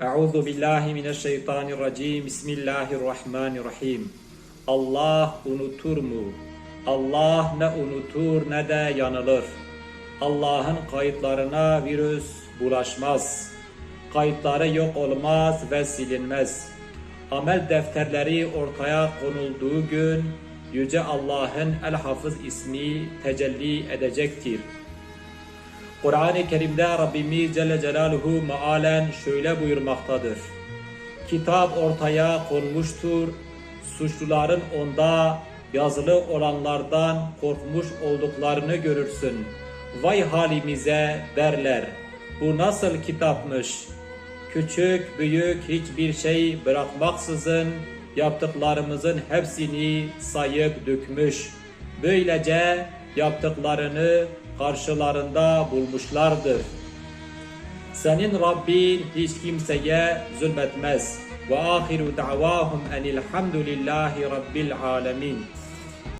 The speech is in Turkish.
Euzu billahi mineşşeytanirracim. Bismillahirrahmanirrahim. Allah unutur mu? Allah ne unutur ne de yanılır. Allah'ın kayıtlarına virüs bulaşmaz. Kayıtları yok olmaz ve silinmez. Amel defterleri ortaya konulduğu gün Yüce Allah'ın El Hafız ismi tecelli edecektir. Kur'an-ı Kerim'de Rabbimiz Celle Celaluhu mealen şöyle buyurmaktadır. Kitap ortaya konmuştur, suçluların onda yazılı olanlardan korkmuş olduklarını görürsün. Vay halimize derler. Bu nasıl kitapmış? Küçük, büyük hiçbir şey bırakmaksızın yaptıklarımızın hepsini sayıp dökmüş. Böylece yaptıklarını karşılarında bulmuşlardır. Senin Rabbin hiç kimseye zulmetmez. Ve ahiru da'vahum enilhamdülillahi rabbil alemin.